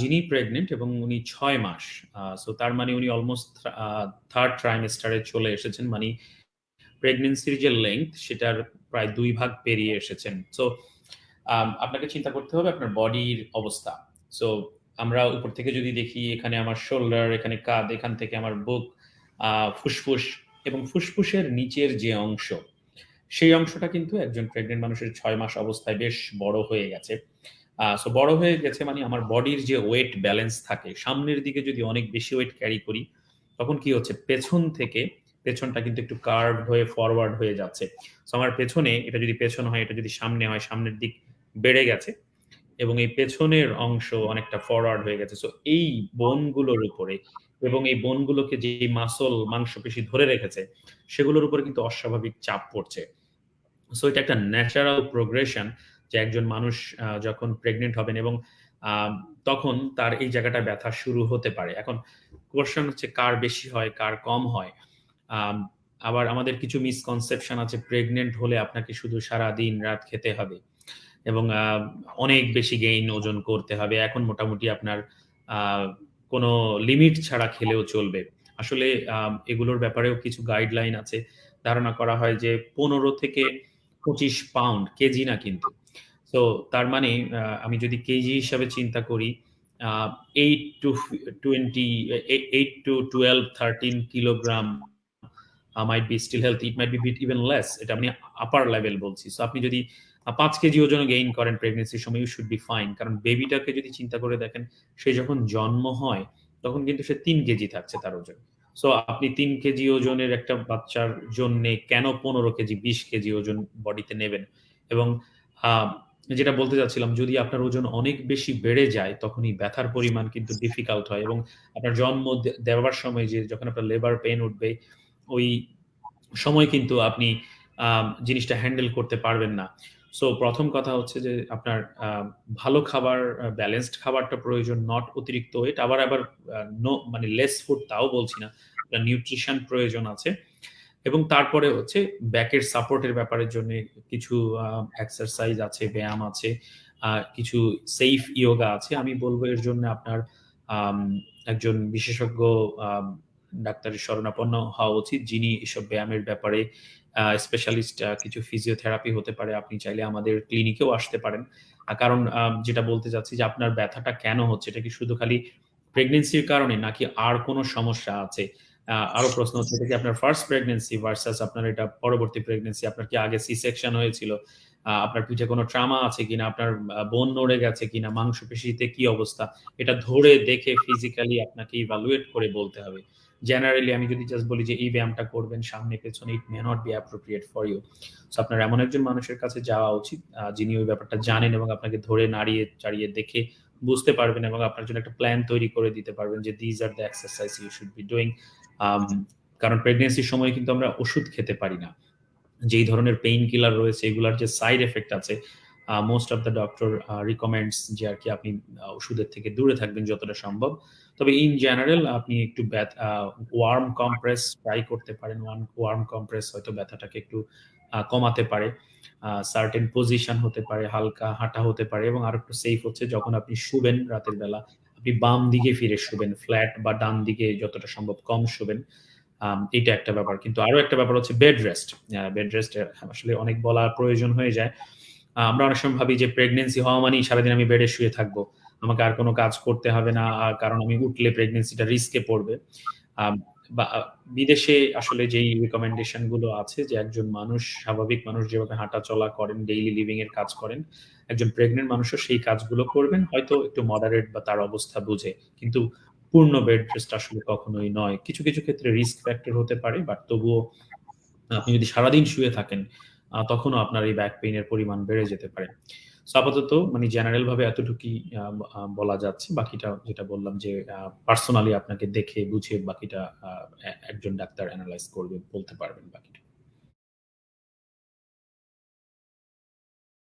যিনি প্রেগনেন্ট এবং উনি ছয় মাস। সো তার মানে উনি অলমোস্ট 3rd ট্রাইমেস্টার চলে এসেছেন। মানে প্রেগনেন্সির যে লেংথ সেটার প্রায় দুই ভাগ পেরিয়ে এসেছেন। সো আপনাকে চিন্তা করতে হবে আপনার বডির অবস্থা। সো আমরা উপর থেকে যদি দেখি এখানে আমার শোল্ডার, এখানে কাঁধ, এখান থেকে আমার বুক, ফুসফুস এবং ফুসফুসের নিচের যে অংশ, সেই অংশটা কিন্তু একজন প্রেগনেন্ট মানুষের ছয় মাস অবস্থায় বেশ বড় হয়ে গেছে। সো বড় হয়ে গেছে মানে আমার বডির যে ওয়েট ব্যালেন্স থাকে, সামনের দিকে যদি অনেক বেশি ওয়েট ক্যারি করি, তখন কি হচ্ছে? পেছন থেকে পেছনটা কিন্তু একটু কার্ভড হয়ে ফরওয়ার্ড হয়ে যাচ্ছে। সো আমার পেছনে এটা যদি পেছন হয়, এটা যদি সামনে হয়, সামনের দিক বেড়ে গেছে এবং এই পেছনের অংশ অনেকটা ফরওয়ার্ড হয়ে গেছে। সো এই বোনগুলোর উপরে এবং এই বোনগুলোকে যে মাসল, মাংসপেশি ধরে রেখেছে, সেগুলোর উপরে কিন্তু অস্বাভাবিক চাপ পড়ছে। সো এটা একটা ন্যাচারাল প্রোগ্রেশন যে একজন মানুষ যখন প্রেগনেন্ট হবেন এবং তখন তার এই জায়গাটা ব্যথা শুরু হতে পারে। এখন কোয়েশ্চেন হচ্ছে কার বেশি হয়, কার কম হয়। আবার আমাদের কিছু মিসকনসেপশন আছে প্রেগনেন্ট হলে আপনাকে শুধু সারাদিন রাত খেতে হবে এবং অনেক বেশি গেইন ওজন করতে হবে। এখন মোটামুটি আপনার কোন লিমিট ছাড়া খেলেও চলবে। আসলে এগুলোর ব্যাপারেও কিছু গাইডলাইন আছে। ধারণা করা হয় যে ১৫ থেকে ২৫ পাউন্ড, কেজি না কিন্তু। সো তার মানে আমি যদি কেজি হিসাবে চিন্তা করি, 8 টু ফি 20 এ 8 to 12, 13 kilogram might be still healthy, it might be bit even less. এটা আমি আপার লেভেল বলছি। সো আপনি যদি ৫ কেজি ওজনও গেইন করেন প্রেগন্যান্সির সময়, ইউ শুড বি ফাইন। কারণ বেবিটাকে যদি চিন্তা করে দেখেন, সে যখন জন্ম হয়, তখন কিন্তু সে তিন কেজি থাকছে তার ওজন। সো আপনি তিন কেজি ওজনের একটা বাচ্চার জন্যে কেন ১৫ কেজি, ২০ কেজি ওজন বডিতে নেবেন? এবং যেটা বলতে চাচ্ছিলাম, যদি আপনার ওজন অনেক বেশি বেড়ে যায়, তখন এই ব্যথার পরিমাণ কিন্তু ডিফিকাল্ট হয় এবং আপনার জন্ম দেওয়ার সময় যে যখন আপনার লেবার পেন উঠবে, ওই সময় কিন্তু আপনি জিনিসটা হ্যান্ডেল করতে পারবেন না। সো প্রথম কথা হচ্ছে যে আপনার ভালো খাবার, ব্যালেন্সড খাবারটা প্রয়োজন, নট অতিরিক্ত ওয়েট। আবার, আবার নো মানে লেস ফুড তাও বলছি না। নিউট্রিশন প্রয়োজন আছে। এবং তারপরে হচ্ছে ব্যাকের সাপোর্ট এর ব্যাপারের জন্যে কিছু এক্সারসাইজ আছে, ব্যায়াম আছে, কিছু সেইফ ইয়োগা আছে। আমি বলব এর জন্য আপনার একজন বিশেষজ্ঞ ডাক্তারের শরণাপন্ন হওয়া উচিত, যিনি এসব ব্যায়ামের ব্যাপারে স্পেশালিস্ট কিছু ফিজিওথেরাপি হতে পারে। আপনি চাইলে আমাদের ক্লিনিকেও আসতে পারেন। কারণ যেটা বলতে চাচ্ছি যে আপনার ব্যথাটা কেন হচ্ছে? এটা কি শুধু খালি প্রেগনেন্সির কারণে নাকি আর কোনো সমস্যা আছে? আরও প্রশ্ন হচ্ছে কি আপনার ফার্স্ট প্রেগন্যান্সি ভার্সাস আপনার এটা পরবর্তী প্রেগন্যান্সি? আপনার কি আগে সি সেকশন হয়েছিল? আপনার পিঠে কোন ট্রমা আছে কিনা? আপনার বোন নড়ে গেছে কিনা? মাংসপেশিতে কি অবস্থা? এটা ধরে দেখে ফিজিক্যালি আপনাকে ইভালুয়েট করে বলতে হবে। জেনারেলি আমি যদি জাস্ট বলি যে এই ব্যায়ামটা করবেন সামনে পেছনে, it may not be appropriate for you. So আপনার এমন একজন মানুষের কাছে যাওয়া উচিত, যিনি ওই ব্যাপারটা জানেন এবং আপনাকে ধরে নাড়িয়ে চাড়িয়ে দেখে বুঝতে পারবেন এবং আপনার জন্য একটা প্ল্যান তৈরি করে দিতে পারবেন যে this are the exercise you should be doing. কারণ প্রেগনেন্সির সময় কিন্তু আমরা ওষুধ খেতে পারি না। যেই ধরনের পেইন কিলার রয়েছে, এগুলার যে সাইড এফেক্ট আছে, most of the doctor recommends যে আর কি আপনি ওষুধের থেকে দূরে থাকবেন যতটা সম্ভব। তবে ইন জেনারেল আপনি একটু ওয়ার্ম কম্প্রেস ট্রাই করতে পারেন। ওয়ান ওয়ার্ম কম্প্রেস হয়তো ব্যথাটাকে একটু কমাতে পারে। সার্টেন পজিশন হতে পারে, হালকা হাঁটা হতে পারে এবং আরেকটু সেফ হচ্ছে যখন আপনি শুবেন রাতের বেলা, আপনি বাম দিকে ফিরে শুবেন। ফ্ল্যাট বা ডান দিকে যতটা সম্ভব কম শুবেন। এটা একটা ব্যাপার। কিন্তু আরও একটা ব্যাপার হচ্ছে বেড রেস্ট। বেড রেস্ট আসলে অনেক বলার প্রয়োজন হয়ে যায়। আমরা অনেক সময় ভাবি যে প্রেগনেন্সি হওয়া মানেই সারাদিন আমি বেডে শুয়ে থাকব। আমাকে আর কোনো কাজ করতে হবে না। কারণ আমি উঠলে প্রেগনেন্সিটা রিস্কে পড়বে। বা বিদেশে আসলে যেই রিকমেন্ডেশনগুলো আছে যে একজন মানুষ, স্বাভাবিক মানুষ যেভাবে হাঁটা চলা করেন, ডেইলি লিভিং এর কাজ করেন, একজন প্রেগনেন্ট মানুষও সেই কাজগুলো করবেন। হয়তো একটু মডারেট বা তার অবস্থা বুঝে। কিন্তু পূর্ণ বেড রেস্ট আসলে কখনোই নয়। কিছু, কিছু ক্ষেত্রে রিস্ক ফ্যাক্টর হতে পারে। বাট তবুও আপনি যদি সারাদিন শুয়ে থাকেন, তখনও আপনার এই ব্যাক পেইন এর পরিমাণ বেড়ে যেতে পারে। সো আপাতত মানে জেনারেল ভাবে এতটুকুই বলা যাচ্ছে। বাকিটা যেটা বললাম যে পার্সোনালি আপনাকে দেখে বুঝে বাকিটা একজন ডাক্তার অ্যানালাইজ করবে, বলতে পারবেন বাকিটা।